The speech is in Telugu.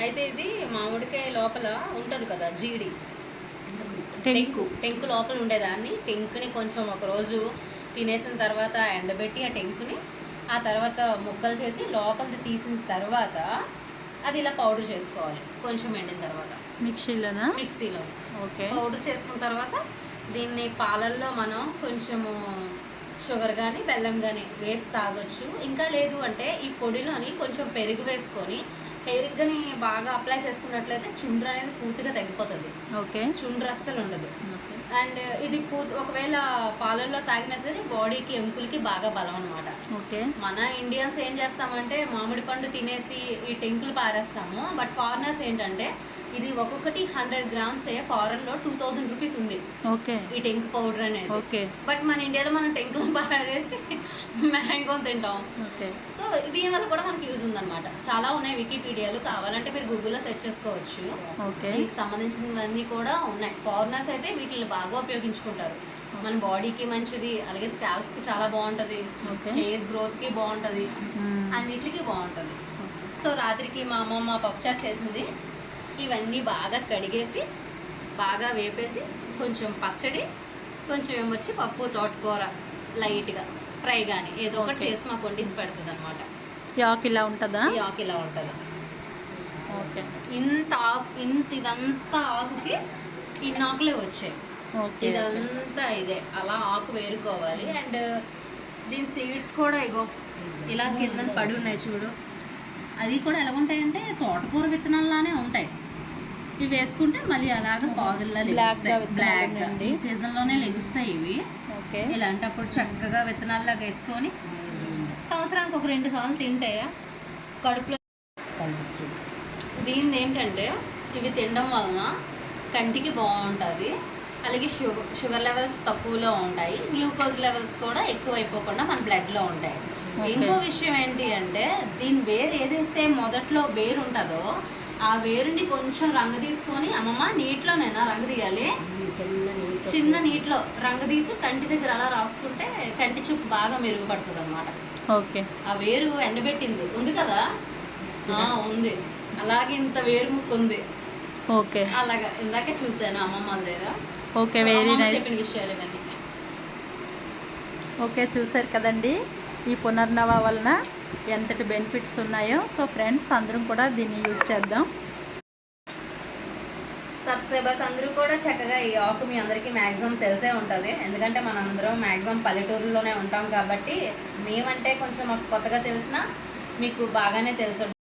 అయితే ఇది మామిడికాయ లోపల ఉంటుంది కదా జీడి. టెంకు. టెంకు. లోపల ఉండేదాన్ని. టెంకుని కొంచెం ఒక రోజు తినేసిన తర్వాత ఎండబెట్టి ఆ టెంకుని ఆ తర్వాత ముక్కలు చేసి లోపలిది తీసిన తర్వాత అది ఇలా పౌడర్ చేసుకోవాలి. కొంచెం ఎండిన తర్వాత. మిక్సీలోనా? మిక్సీలో. ఓకే. పౌడర్ చేసుకున్న తర్వాత దీన్ని పాలల్లో మనం కొంచెము షుగర్ కానీ బెల్లం కానీ వేసి తాగొచ్చు. ఇంకా లేదు అంటే ఈ పొడిలోని కొంచెం పెరుగు వేసుకొని హెయిర్ కానీ బాగా అప్లై చేసుకున్నట్లయితే చుండ్రు అనేది పూర్తిగా తగ్గిపోతుంది. ఓకే. చుండ్రు అస్సలు ఉండదు. అండ్ ఇది పూ ఒకవేళ పాలల్లో తాగినా సరే బాడీకి ఎముకలకి బాగా బలం అనమాట ఓకే. మన ఇండియన్స్ ఏం చేస్తామంటే మామిడి పండు తినేసి ఈ టెంకులు పారేస్తాము. బట్ ఫారినర్స్ ఏంటంటే ఇది ఒక్కొక్కటి హండ్రెడ్ గ్రామ్స్ ఫారెన్లో టూ థౌజండ్ రూపీస్ ఉంది. ఓకే. ఈ టెంక్ పౌడర్ అనేది. ఓకే. బట్ మన ఇండియాలో మనం టెంకులు పారేసి మ్యాంగో తింటాం. సో దీని వల్ల కూడా మనకి యూజ్ ఉందన్నమాట. చాలా ఉన్నాయి వికీపీడియాలు కావాలంటే మీరు గూగుల్లో సెర్చ్ చేసుకోవచ్చు. ఓకే. దీనికి సంబంధించినవన్నీ కూడా ఉన్నాయి. ఫారినర్స్ అయితే వీటిని బాగా ఉపయోగించుకుంటారు. మన బాడీకి మంచిది అలాగే స్కాల్ప్కి చాలా బాగుంటది హెయిర్ గ్రోత్కి బాగుంటది. అన్నిటికీ బాగుంటది. సో రాత్రికి మా అమ్మమ్మ పప్పుచారు చేసింది. ఇవన్నీ బాగా కడిగేసి బాగా వేపేసి కొంచెం పచ్చడి కొంచెం ఏమొచ్చి పప్పు తోటకూర లైట్గా ఫ్రై కానీ ఏదో ఒకటి. చేసి మాకు వండిసి పెడుతుంది అనమాట ఆకు ఇలా ఉంటుందా? ఆకు ఇలా ఉంటుంది. ఓకే. ఇంత ఆకు ఇంత ఇదంతా ఆకుకి ఇన్ని ఆకులే వచ్చాయి. ఇదంతా ఇదే. అలా ఆకు వేరుకోవాలి. అండ్ దీని సీడ్స్ కూడా ఇగో ఇలా కింద పడి ఉన్నాయి చూడు. అది కూడా ఎలాగుంటాయంటే తోటకూర విత్తనాల్లానే ఉంటాయి. ఇవి వేసుకుంటే మళ్ళీ అలాగ పాదుల్లా లెగుస్తాయి. విత్తనాలు బ్లాక్. ఈ సీజన్లోనే లెగుస్తాయి ఇవి. ఇలాంటప్పుడు చక్కగా విత్తనాల్లాగా వేసుకొని సంవత్సరానికి ఒక రెండు సార్లు తింటే కడుపులో దీనిది ఏంటంటే ఇవి తినడం వలన కంటికి బాగుంటుంది. అలాగే షుగర్ షుగర్ లెవెల్స్ తక్కువలో ఉంటాయి. గ్లూకోజ్ లెవెల్స్ కూడా ఎక్కువ అయిపోకుండా మన బ్లడ్లో ఉంటాయి. ఇంకో విషయం ఏంటి అంటే దీని వేరు ఏదైతే మొదట్లో వేరు ఉంటుందో ఆ వేరుని కొంచెం రంగు తీసుకొని అమ్మమ్మ నీటిలోనైనా రంగు తీయాలి? చిన్న నీటిలో రంగు తీసి కంటి దగ్గర అలా రాసుకుంటే కంటి చూపు బాగా మెరుగుపడుతుంది అనమాట ఓకే. ఆ వేరు ఎండబెట్టింది. ఉంది కదా? ఆ, ఉంది. అలాగే ఇంత వేరు ముక్కు ఉంది. ఓకే. అలాగా ఇందాకే చూశాను అమ్మమ్మ దగ్గర. ఓకే వెరీ నైస్ చెప్పిన విషయాలు ఇవన్నీ. ఓకే చూసారు కదండి. ఈ పునర్నవ వలన ఎంతటి బెనిఫిట్స్ ఉన్నాయో. సో ఫ్రెండ్స్ అందరం కూడా దీన్ని యూజ్ చేద్దాం. సబ్స్క్రైబర్స్ అందరూ కూడా చక్కగా ఈ ఆకు మీ అందరికీ మ్యాక్సిమం తెలిసే ఉంటుంది. ఎందుకంటే మనందరం మ్యాక్సిమం పల్లెటూరులోనే ఉంటాం కాబట్టి మేమంటే కొంచెం మాకు కొత్తగా తెలిసినా మీకు బాగానే తెలుసు.